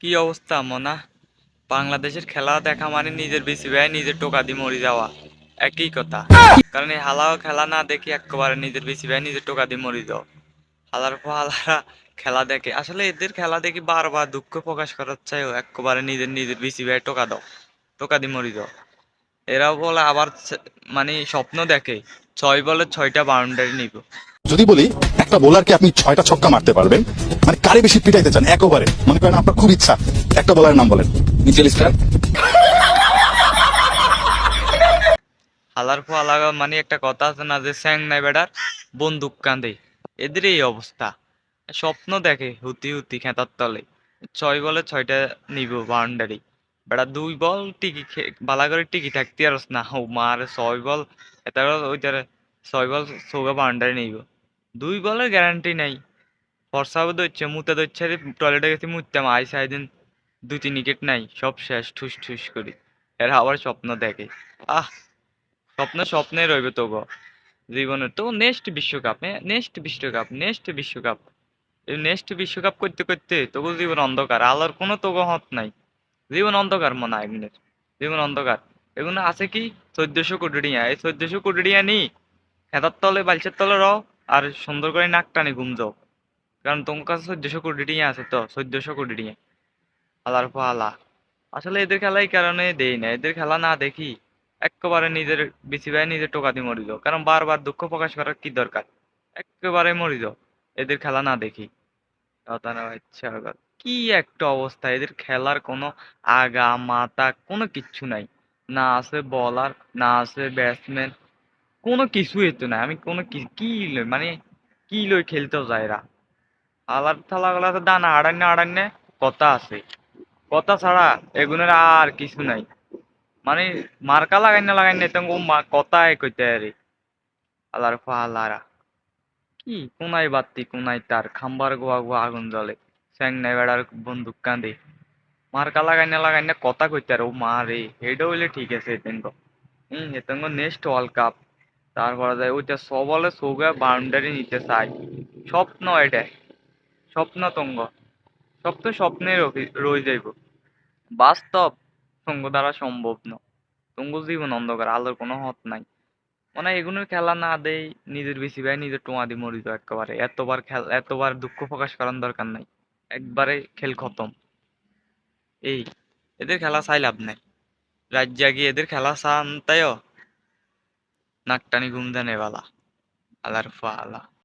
কি অবস্থা, মনা? বাংলাদেশের খেলা দেখা মানে নিজের বেশি ব্যয় নিজের টোকা দিয়ে মরে যাওয়া। একই কথা। কারণ এই হালাও খেলা না দেখি একেবারে নিজের বেশি ব্যয় নিজের টোকা দিয়ে মরে যাও। হালার পর হালারা খেলা দেখে। আসলে এদের খেলা দেখি বারবার দুঃখ প্রকাশ করার চাইও একেবারে নিজের নিজের বেশি ব্যয় টোকা দাও। টোকা দিয়ে মরে যাও। এরাও বলে আবার মানে স্বপ্ন দেখে। ছয় বলে ছয়টা বাউন্ডারি নিব। যদি বলি একটা বোলারকে আপনি ছয়টা ছক্কা মারতে পারবেন মানে কারে বেশি পিটাইতে চান? একবারে। মনে করেন আপনার খুব ইচ্ছা। একটা বোলারের নাম বলেন। মিচেল স্টার হালার ফোয়া লাগা মানে একটা কথা আছে না যে স্যাং নাই বেড়ার বন্দুক কাঁদে। এদের এই অবস্থা। স্বপ্ন দেখে হুতি হুতি খেতার তলে। ছয় বলে ছয়টা নিব বাউন্ডারি বেড়া দুই বল টিকি বালা করে টিকি থাকতে আর না মার ছয় বল এটা ওইটারে ছয় বল সোগা বাউন্ডারি নিব দুই বলের গ্যারান্টি নাই। ফর্সাও দচ্ছে, মুতে দচ্ছে টয়লেটে গেছি মুততাম আই সাইদিন দুই তিন উইকেট নাই, সব শেষ, ঠুস ঠুস করি। এরা আবার স্বপ্ন দেখে। আহ, স্বপ্ন স্বপ্নে রইবে তো গো জীবনে তো নেক্সট বিশ্বকাপ নেক্সট বিশ্বকাপ নেক্সট বিশ্বকাপ। এই নেক্সট বিশ্বকাপ করতে করতে তবু জীবন অন্ধকার, আলোর কোনো তবু হত নাই। জীবন অন্ধকার মনে হয় এমনি জীবন অন্ধকার। এগুলো আছে কি? চোদ্দশো কোটি টিয়া। এই চোদ্দশো কোটি টিয়া নি খেতার তলে বালছের তলে রও আর সুন্দর করে নাক টানে ঘুম যাও কারণ তোমার কাছে চোদ্দশো কোটি টিয়া আছে তো, চোদ্দশো কোটি টিয়া। আলার পর আলা আসলে এদের খেলা এই কারণে দেই না। এদের খেলা না দেখি একেবারে নিজের, বেশি ভাই নিজের টোকা দিয়ে মরিল কারণ বারবার দুঃখ প্রকাশ করার কি দরকার? একেবারে মরিল এদের খেলা না দেখি। না ইচ্ছা করে। কি একটা অবস্থা? এদের খেলার কোনো আগা মাথা কোনো কিচ্ছু নাই। না আছে বলার না আছে ব্যাটসম্যান কোনো কিছুই তো নাই। আমি কোনো কি লই- মানে কি লই খেলতেও যায় এরা? আলার থালা গলা তো দানা আড়ান্নে আড়ান্নে কথা আছে। কথা ছাড়া এগুনের আর কিছু নাই। মানে মার্কা লাগাই না লাগাই না তখন কথাই কইতে আরে আলার ফালারা। কি কোনায় বাত্তি কোনায় তার, খাম্বার গোয়া গোয়া আগুন জ্বলে। স্যাং বেড়ার বন্দুক কাঁদে মার্কা লাগাই না লাগাই না কথা কইতে আর ও মা রে হেডা হইলে ঠিক আছে এতেঙ্গ হম এতেঙ্গ নেক্সট ওয়ার্ল্ড কাপ তারপরে যায়, ওইটা সবলে সৌগা বাউন্ডারি নিতে চাই স্বপ্ন এটা, স্বপ্ন তঙ্গ। স্বপ্নে রহি- রয়ে যাইব। বাস্তব সঙ্গ দ্বারা সম্ভব ন। তঙ্গ জীবন অন্ধকার, আলোর কোনো হত নাই। মানে এগুলোর খেলা না দেই, নিজের বেশি ভাই নিজের টোয়া দিয়ে মরিত একেবারে। এতবার খেল, এতবার দুঃখ প্রকাশ করার দরকার নাই। একবারে খেল খতম। এই, এদের খেলা চাই লাভ নাই। রাত গিয়ে এদের খেলা চান তাইও নাকটানি ঘুম দেন বালা, আলার ফালা